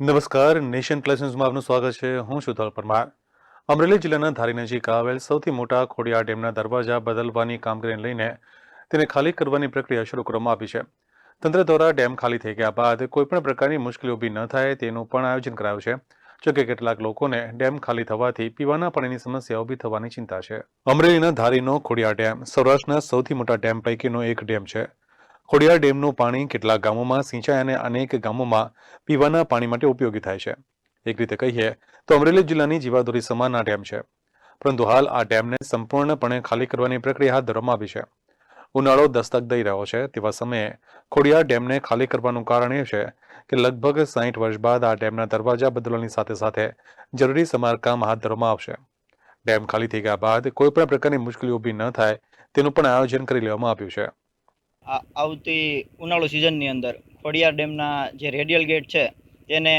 નમસ્કાર, nation plus ન્યૂઝમાં આપનું સ્વાગત છે. હું છું પરમાર. અમરેલી જિલ્લાના ધારી નજીક આવેલ સૌથી મોટા ખોડિયા ડેમના દરવાજા બદલવાની કામગીરીને લઈને તેને ખાલી કરવાની પ્રક્રિયા શરૂ કરવામાં આવી છે. તંત્ર દ્વારા ડેમ ખાલી થઈ ગયા બાદ કોઈપણ પ્રકારની મુશ્કેલી ઊભી ન થાય તેનું પણ આયોજન કરાયું છે જોકે કેટલાક લોકોને ડેમ ખાલી થવાથી પીવાના પાણીની સમસ્યા ઊભી થવાની ચિંતા છે. અમરેલીના ધારીનો ખોડિયા ડેમ સૌરાષ્ટ્રના સૌથી મોટા ડેમ પૈકીનો એક ડેમ છે. ખોડિયાર ડેમનું પાણી કેટલાક ગામોમાં સિંચાઈ અને અનેક ગામોમાં પીવાના પાણી માટે ઉપયોગી થાય છે. એક રીતે કહીએ તો અમરેલી જિલ્લાની જીવાદોરી સમાન આ ડેમ છે. પરંતુ હાલ આ ડેમને સંપૂર્ણપણે ખાલી કરવાની પ્રક્રિયા હાથ ધરવામાં આવી છે. ઉનાળો દસ્તક દઈ રહ્યો છે તેવા સમયે ખોડિયાર ડેમને ખાલી કરવાનું કારણ એ છે કે લગભગ સાહીઠ વર્ષ બાદ આ ડેમના દરવાજા બદલવાની સાથે સાથે જરૂરી સમારકામ હાથ ધરવામાં આવશે. ડેમ ખાલી થઈ ગયા બાદ કોઈપણ પ્રકારની મુશ્કેલી ઊભી ન થાય તેનું પણ આયોજન કરી લેવામાં આવ્યું છે. આવતી ઉનાળુ સિઝનની અંદર ખોડિયાર ડેમના જે રેડિયલ ગેટ છે, તેને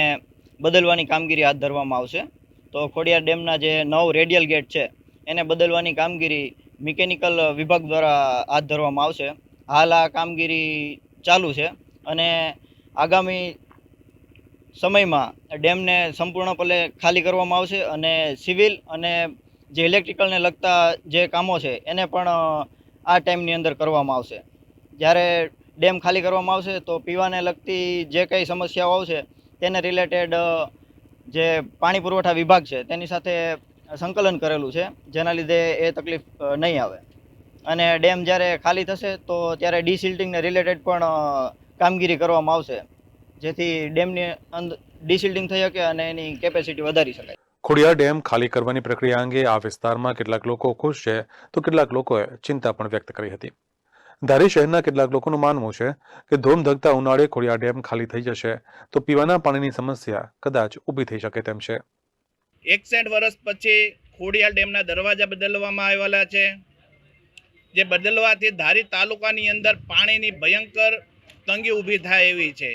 બદલવાની કામગીરી હાથ ધરવામાં આવશે. તો ખોડિયાર ડેમના જે નવ રેડિયલ ગેટ છે, એને બદલવાની કામગીરી મિકેનિકલ વિભાગ દ્વારા હાથ ધરવામાં આવશે. હાલ આ કામગીરી ચાલુ છે અને આગામી સમયમાં ડેમને સંપૂર્ણપણે ખાલી કરવામાં આવશે અને સિવિલ અને જે ઇલેક્ટ્રિકલને લગતા જે કામો છે, એને પણ આ ટાઈમની અંદર કરવામાં આવશે. જ્યારે ડેમ ખાલી કરવામાં આવશે તો પીવાને લગતી જે કંઈ સમસ્યાઓ આવશે, તેને રિલેટેડ જે પાણી પુરવઠા વિભાગ છે, તેની સાથે સંકલન કરેલું છે, જેના લીધે એ તકલીફ નહીં આવે. અને ડેમ જ્યારે ખાલી થશે તો ત્યારે ડિસિલ્ટિંગને રિલેટેડ પણ કામગીરી કરવામાં આવશે, જેથી ડેમની અંદર ડિસિલ્ટિંગ થઈ શકે અને એની કેપેસિટી વધારી શકાય. ખોડિયાર ડેમ ખાલી કરવાની પ્રક્રિયા અંગે આ વિસ્તારમાં કેટલાક લોકો ખુશ છે, તો કેટલાક લોકોએ ચિંતા પણ વ્યક્ત કરી હતી. ધારી શહેરના કેટલાક લોકોનું માનવું છે કે ધોમધગતા ઉનાળે ખોડિયા ડેમ ખાલી થઈ જશે તો પીવાના પાણીની સમસ્યા કદાચ ઊભી થઈ શકે તેમ છે. એકસઠ વર્ષ પછી ખોડિયાર ડેમના દરવાજા બદલવામાં આવેલા છે. જે બદલવાથી ધારી તાલુકાની અંદર પાણીની ભયંકર તંગી ઊભી થાય એવી છે.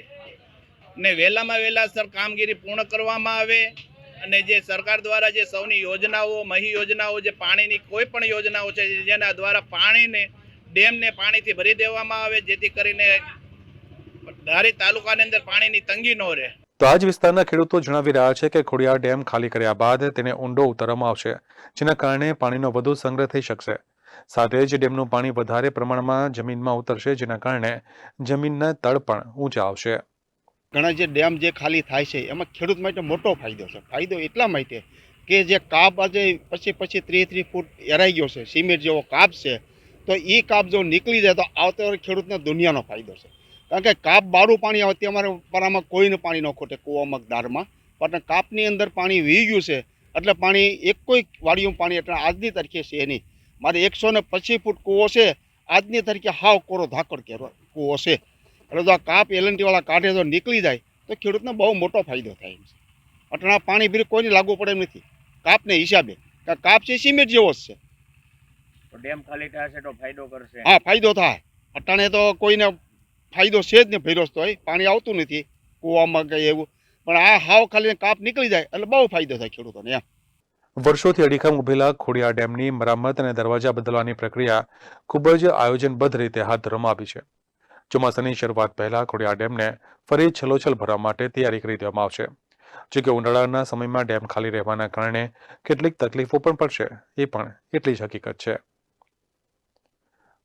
ને વહેલામાં વહેલાસર કામગીરી પૂર્ણ કરવામાં આવે અને જે સરકાર દ્વારા જે સૌની યોજનાઓ, મહી યોજનાઓ, જે પાણીની કોઈ પણ યોજનાઓ છે, જેના દ્વારા પાણીને ડેમને પાણીથી ભરી દેવામાં આવે જેથી કરીને ધારી તાલુકાની અંદર પાણીની તંગી ન રહે. તો આ જ વિસ્તારના ખેડૂતો જણાવી રહ્યા છે કે ખોડિયાર ડેમ ખાલી કર્યા બાદ તેને ઊંડો ઉતારવામાં આવશે જેના કારણે પાણીનો વધુ સંગ્રહ થઈ શકશે. સાથે જ ડેમનું પાણી વધારે પ્રમાણમાં જમીનમાં ઉતરશે જેના કારણે જમીનના તળ પણ ઊંચા આવશે. ઘણા જે ડેમ જે ખાલી થાય છે એમાં ખેડૂત માટે મોટો ફાયદો છે. ફાયદો એટલા માટે કે જે કાપ આજે પછી પછી ત્રીસ ત્રીસ ફૂટ એરાઈ ગયો છે. સિમેન્ટ જેવો કાપ છે તો એ કાપ જો નીકળી જાય તો આવતા વર્ષે ખેડૂતને દુનિયાનો ફાયદો છે. કારણ કે કાપ બારું પાણી આવે તે અમારે પરામાં કોઈને પાણી ન ખોટે, કૂવામાં દારમાં પણ કાપની અંદર પાણી વી ગયું છે, એટલે પાણી એક કોઈ વાડીયું પાણી એટલે આજની તારીખે છે નહીં. મારે એકસો ને પચીસ ફૂટ કૂવો છે, આજની તારીખે હાવ કોરો ધાકડ કેરો કૂવો છે. એટલે જો આ કાપ એલએનટીવાળા કાઢે જો નીકળી જાય, તો ખેડૂતને બહુ મોટો ફાયદો થાય એમ છે. અટણા પાણી ભીર કોઈને લાગુ પડે એમ નથી. કાપને હિસાબે કાપ છે, સિમેન્ટ જેવો જ છે. તો ડેમ ખાલી થશે તો ફાયદો કરશે. હા ફાયદો થાય. અટાણે તો કોઈને ફાયદો છે જ ને ભર્યો તો પાણી આવતું નથી કૂવામાં કંઈ એવું. પણ આ હાવ ખાલી કાપ નીકળી જાય એટલે બહુ ફાયદો થાય ખેડૂતોને એમ. વર્ષોથી અડીખમ ઉભેલા ખોડિયા ડેમની મરામત અને દરવાજા બદલવાની પ્રક્રિયા ખૂબ જ આયોજનબદ્ધ રીતે હાથ ધરવામાં આવી છે. ચોમાસાની શરૂઆત પહેલા ખોડિયા ડેમને ફરી છલોછલ ભરવા માટે તૈયારી કરી દેવામાં આવશે. જો કે ઉનાળાના સમયમાં ડેમ ખાલી રહેવાના કારણે કેટલીક તકલીફો પણ પડશે એ પણ એટલી જ હકીકત છે.